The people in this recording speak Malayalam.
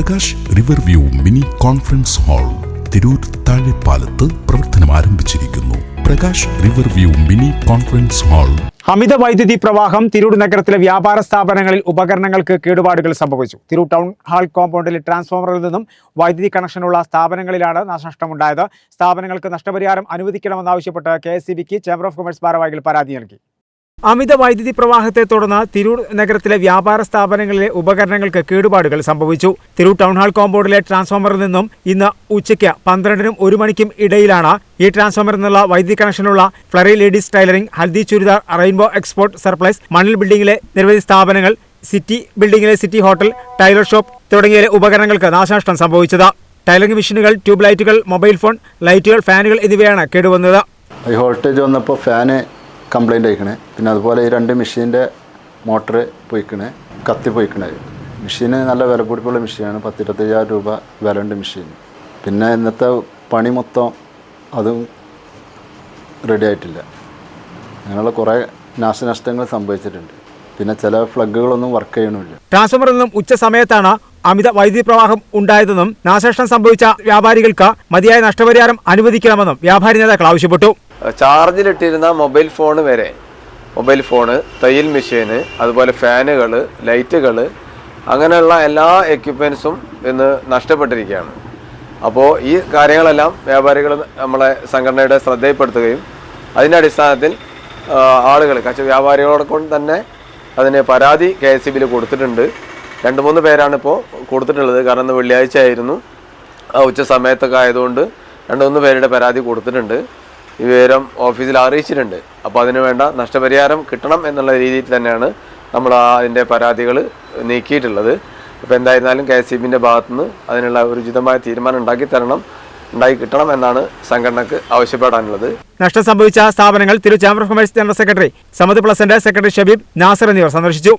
Prakash river view mini conference hall Tirur താഴെപ്പാലത്ത് പ്രവർത്തനം ആരംഭിച്ചിരിക്കുന്നു. Prakash river view mini conference hall അമിത വൈദ്യുതി പ്രവാഹം തിരൂർ നഗരത്തിലെ വ്യാപാര സ്ഥാപനങ്ങളിൽ ഉപകരണങ്ങൾക്ക് കേടുപാടുകൾ സംഭവിച്ചു. തിരൂർ ടൗൺ ഹാൾ കോമ്പൗണ്ടിലെ ട്രാൻസ്ഫോമറിൽ നിന്നും വൈദ്യുതി കണക്ഷനുള്ള സ്ഥാപനങ്ങളിലാണ് നാശനഷ്ടമുണ്ടായത്. സ്ഥാപനങ്ങൾക്ക് നഷ്ടപരിഹാരം അനുവദിക്കണമെന്നാവശ്യപ്പെട്ട് കെ എസ് സി ബിക്ക് ചേംബർ ഓഫ് കൊമേഴ്സ് ഭാരവാഹികൾ പരാതി നൽകി. അമിത വൈദ്യുതി പ്രവാഹത്തെ തുടർന്ന് തിരൂർ നഗരത്തിലെ വ്യാപാര സ്ഥാപനങ്ങളിലെ ഉപകരണങ്ങൾക്ക് കേടുപാടുകൾ സംഭവിച്ചു. തിരൂർ ടൗൺ ഹാൾ കോമ്പൗണ്ടിലെ ട്രാൻസ്ഫോമറിൽ നിന്നും ഇന്ന് ഉച്ചയ്ക്ക് പന്ത്രണ്ടിനും ഒരു മണിക്കും ഇടയിലാണ് ഈ ട്രാൻസ്ഫോമറിൽ നിന്നുള്ള വൈദ്യുതി കണക്ഷനുള്ള flurry ladies tailoring Haldi churidar rainbow export surplus Manal ബിൽഡിംഗിലെ നിരവധി സ്ഥാപനങ്ങൾ സിറ്റി ബിൽഡിംഗിലെ സിറ്റി ഹോട്ടൽ ടൈലർ ഷോപ്പ് തുടങ്ങിയ ഉപകരണങ്ങൾക്ക് നാശനഷ്ടം സംഭവിച്ചത്. ടൈലറിംഗ് മെഷീനുകൾ ട്യൂബ് ലൈറ്റുകൾ മൊബൈൽ ഫോൺ ലൈറ്റുകൾ ഫാനുകൾ എന്നിവയാണ് കേടുവന്നത്. ഹൈ വോൾട്ടേജ് വന്നപ്പോൾ ഫാന് കംപ്ലൈന്റ് ആയിക്കണേ. പിന്നെ അതുപോലെ ഈ രണ്ട് മെഷീന്റെ മോട്ടർ പോയിക്കണേ കത്തി പോയിക്കണേ. മെഷീന് നല്ല വില പിടിപ്പുള്ള മെഷീനാണ്. പത്തിരുപത്തയ്യായിരം രൂപ വിലയുണ്ട് മെഷീൻ പിന്നെ ഇന്നത്തെ പണി മൊത്തം അതും റെഡി ആയിട്ടില്ല. അങ്ങനെയുള്ള കുറേ നാശനഷ്ടങ്ങൾ സംഭവിച്ചിട്ടുണ്ട്. പിന്നെ ചില ഫ്ലഗുകളൊന്നും വർക്ക് ചെയ്യണമില്ല. ട്രാൻസ്ഫോമറിൽ നിന്നും ഉച്ച സമയത്താണ് അമിത വൈദ്യുതി പ്രവാഹം ഉണ്ടായതെന്നും നാശനഷ്ടം സംഭവിച്ച വ്യാപാരികൾക്ക് മതിയായ നഷ്ടപരിഹാരം അനുവദിക്കണമെന്നും വ്യാപാരി നേതാക്കൾ ആവശ്യപ്പെട്ടു. ചാർജിലിട്ടിരുന്ന മൊബൈൽ ഫോൺ വരെ. മൊബൈൽ ഫോണ് തയ്യൽ മെഷീന് അതുപോലെ ഫാനുകൾ ലൈറ്റുകൾ അങ്ങനെയുള്ള എല്ലാ എക്യുപ്മെൻസും ഇന്ന് നഷ്ടപ്പെട്ടിരിക്കുകയാണ്. അപ്പോൾ ഈ കാര്യങ്ങളെല്ലാം വ്യാപാരികൾ നമ്മളെ സംഘടനയുടെ ശ്രദ്ധയിൽപ്പെടുത്തുകയും അതിന്റെ അടിസ്ഥാനത്തിൽ ആളുകൾ കച്ച വ്യാപാരികളോട് കൊണ്ട് തന്നെ അതിന് പരാതി കെ എസ് സി ബിയിൽ കൊടുത്തിട്ടുണ്ട്. രണ്ട് മൂന്ന് പേരാണ് ഇപ്പോൾ കൊടുത്തിട്ടുള്ളത്. കാരണം ഇന്ന് വെള്ളിയാഴ്ച ആയിരുന്നു ഉച്ച സമയത്തൊക്കെ ആയതുകൊണ്ട് രണ്ട് മൂന്ന് പേരുടെ പരാതി കൊടുത്തിട്ടുണ്ട്. വിവരം ഓഫീസിൽ അറിയിച്ചിട്ടുണ്ട്. അപ്പോൾ അതിന് വേണ്ട നഷ്ടപരിഹാരം കിട്ടണം എന്നുള്ള രീതിയിൽ തന്നെയാണ് നമ്മൾ അതിന്റെ പരാതികൾ നീക്കിയിട്ടുള്ളത്. അപ്പോൾ എന്തായിരുന്നാലും കെ എസ് ബിന്റെ ഭാഗത്തുനിന്ന് അതിനുള്ള ഒരു ഉചിതമായ തീരുമാനം ഉണ്ടാക്കി തരണം ഉണ്ടാക്കി കിട്ടണം എന്നാണ് സംഘടനക്ക് ആവശ്യപ്പെടാനുള്ളത്. നഷ്ടം സംഭവിച്ച സ്ഥാപനങ്ങൾ തിരു chamber of commerce general secretary Samad pleasant secretary Shabeeb Nasar എന്നിവർ സന്ദർശിച്ചു.